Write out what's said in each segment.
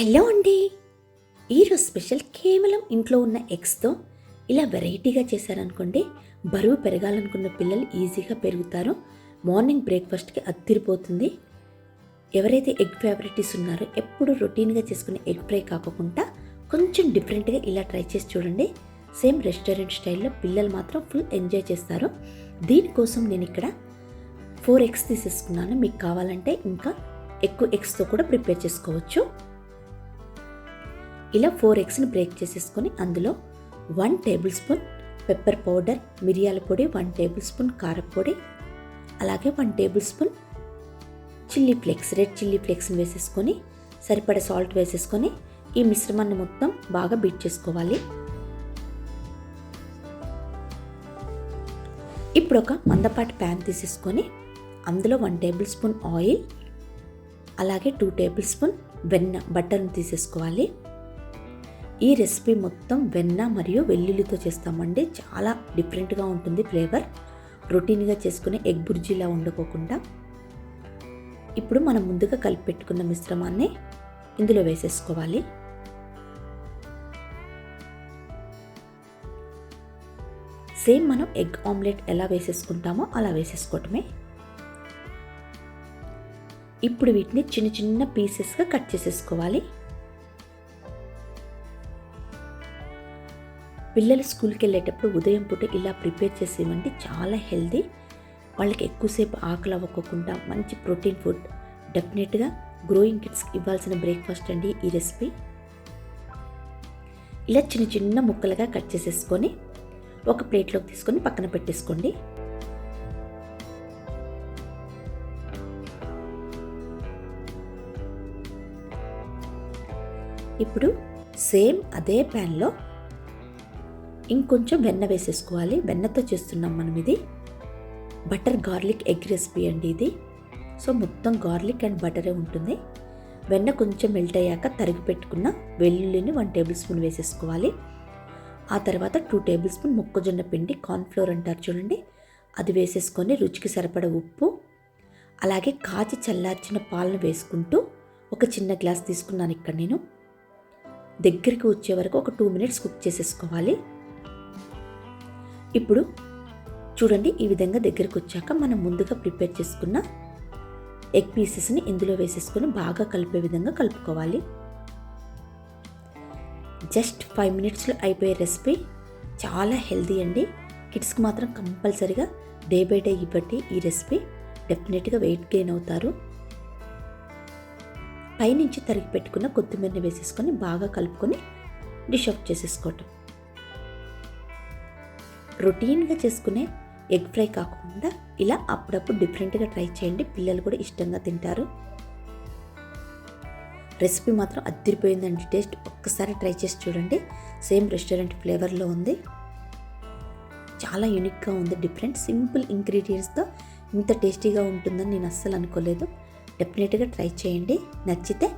Hello అండి. ఈరోజు special కేవలం ఇంట్లో ఉన్న ఎగ్స్తో ఇలా వెరైటీగా చేశారనుకోండి బరువు పెరగాలనుకున్న పిల్లలు ఈజీగా పెరుగుతారు. మార్నింగ్ బ్రేక్ఫాస్ట్కి అద్దిరిపోతుంది. ఎవరైతే ఎగ్ ఫేవరెటీస్ ఉన్నారో ఎప్పుడు రొటీన్గా చేసుకునే ఎగ్ ఫ్రై కాకుండా కొంచెం డిఫరెంట్గా ఇలా ట్రై చేసి చూడండి. సేమ్ రెస్టారెంట్ స్టైల్లో పిల్లలు మాత్రం ఫుల్ ఎంజాయ్ చేస్తారు. దీనికోసం నేను ఇక్కడ ఫోర్ ఎగ్స్ తీసేసుకున్నాను. మీకు కావాలంటే ఇంకా ఎక్కువ ఎగ్స్తో కూడా ప్రిపేర్ చేసుకోవచ్చు. ఇలా ఫోర్ ఎగ్స్ని బ్రేక్ చేసేసుకొని అందులో one table spoon pepper powder మిరియాల పొడి వన్ టేబుల్ స్పూన్ కారపొడి అలాగే one table spoon chilli flakes red chilli ఫ్లేక్స్ని వేసేసుకొని సరిపడే సాల్ట్ వేసేసుకొని ఈ మిశ్రమాన్ని మొత్తం బాగా బీట్ చేసుకోవాలి. ఇప్పుడు ఒక మందపాటి ప్యాన్ తీసేసుకొని అందులో వన్ టేబుల్ స్పూన్ ఆయిల్ అలాగే టూ టేబుల్ స్పూన్ వెన్న బటర్ని తీసేసుకోవాలి. ఈ రెసిపీ మొత్తం వెన్న మరియు వెల్లుల్లితో చేస్తామండి. చాలా డిఫరెంట్గా ఉంటుంది ఫ్లేవర్. రొటీన్గా చేసుకునే ఎగ్ బుర్జీలా వండుకోకుండా. ఇప్పుడు మనం ముందుగా కలిపి పెట్టుకున్న మిశ్రమాన్ని ఇందులో వేసేసుకోవాలి. సేమ్ మనం ఎగ్ ఆమ్లెట్ ఎలా వేసేసుకుంటామో అలా వేసేసుకోవటమే. ఇప్పుడు వీటిని చిన్న చిన్న పీసెస్గా కట్ చేసేసుకోవాలి. పిల్లలు స్కూల్కి వెళ్ళేటప్పుడు ఉదయం పూట ఇలా ప్రిపేర్ చేసి ఇవ్వండి చాలా హెల్దీ వాళ్ళకి ఎక్కువసేపు ఆకలి అవ్వకుండా మంచి ప్రోటీన్ ఫుడ్ డెఫినెట్గా గ్రోయింగ్ కిడ్స్కి ఇవ్వాల్సిన బ్రేక్ఫాస్ట్ అండి ఈ రెసిపీ. ఇలా చిన్న చిన్న ముక్కలుగా కట్ చేసేసుకొని ఒక ప్లేట్లోకి తీసుకొని పక్కన పెట్టేసుకోండి. ఇప్పుడు సేమ్ అదే ప్యాన్లో ఇంకొంచెం వెన్న వేసేసుకోవాలి. వెన్నతో చేస్తున్నాం మనం ఇది. బటర్ గార్లిక్ ఎగ్ రెసిపీ అండి ఇది. సో మొత్తం గార్లిక్ అండ్ బటరే ఉంటుంది. వెన్న కొంచెం మెల్ట్ అయ్యాక తరిగి పెట్టుకున్న వెల్లుల్లిని వన్ టేబుల్ స్పూన్ వేసేసుకోవాలి. ఆ తర్వాత టూ టేబుల్ స్పూన్ మొక్కజొన్న పిండి కార్న్ఫ్లోర్ అంటారు చూడండి. అది వేసేసుకొని రుచికి సరిపడ ఉప్పు అలాగే కాచి చల్లార్చిన పాలను వేసుకుంటూ ఒక చిన్న గ్లాస్ తీసుకున్నాను ఇక్కడ నేను. దగ్గరికి వచ్చే వరకు ఒక టూ మినిట్స్ కుక్ చేసేసుకోవాలి. ఇప్పుడు చూడండి ఈ విధంగా దగ్గరకు వచ్చాక మనం ముందుగా ప్రిపేర్ చేసుకున్న ఎగ్ పీసెస్ని ఇందులో వేసేసుకొని బాగా కలిపే విధంగా కలుపుకోవాలి. జస్ట్ ఫైవ్ మినిట్స్లో అయిపోయే రెసిపీ చాలా హెల్దీ అండి. కిడ్స్కి మాత్రం కంపల్సరీగా డే బై డే ఇవ్వండి ఈ రెసిపీ. డెఫినెట్గా వెయిట్ గెయిన్ అవుతారు. పైనుంచి తరిగి పెట్టుకున్న కొత్తిమీరని వేసేసుకొని బాగా కలుపుకొని డిష్ ఆఫ్ చేసేసుకోవటం. రొటీన్గా చేసుకునే ఎగ్ ఫ్రై కాకుండా ఇలా అప్పుడప్పుడు డిఫరెంట్గా ట్రై చేయండి. పిల్లలు కూడా ఇష్టంగా తింటారు. రెసిపీ మాత్రం అద్దరిపోయిందండి టేస్ట్. ఒక్కసారి ట్రై చేసి చూడండి. సేమ్ రెస్టారెంట్ ఫ్లేవర్లో ఉంది. చాలా యూనిక్గా ఉంది. డిఫరెంట్ సింపుల్ ఇంగ్రీడియంట్స్తో ఇంత టేస్టీగా ఉంటుందని నేను అస్సలు అనుకోలేదు. డెఫినెట్గా ట్రై చేయండి. నచ్చితే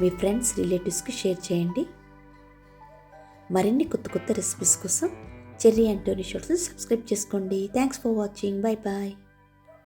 మీ ఫ్రెండ్స్ రిలేటివ్స్కి షేర్ చేయండి. మరిన్ని కొత్త కొత్త రెసిపీస్ కోసం చెర్రీ అంటోనీ షార్ట్స్ సబ్స్క్రైబ్ చేసుకోండి. Thanks for watching bye bye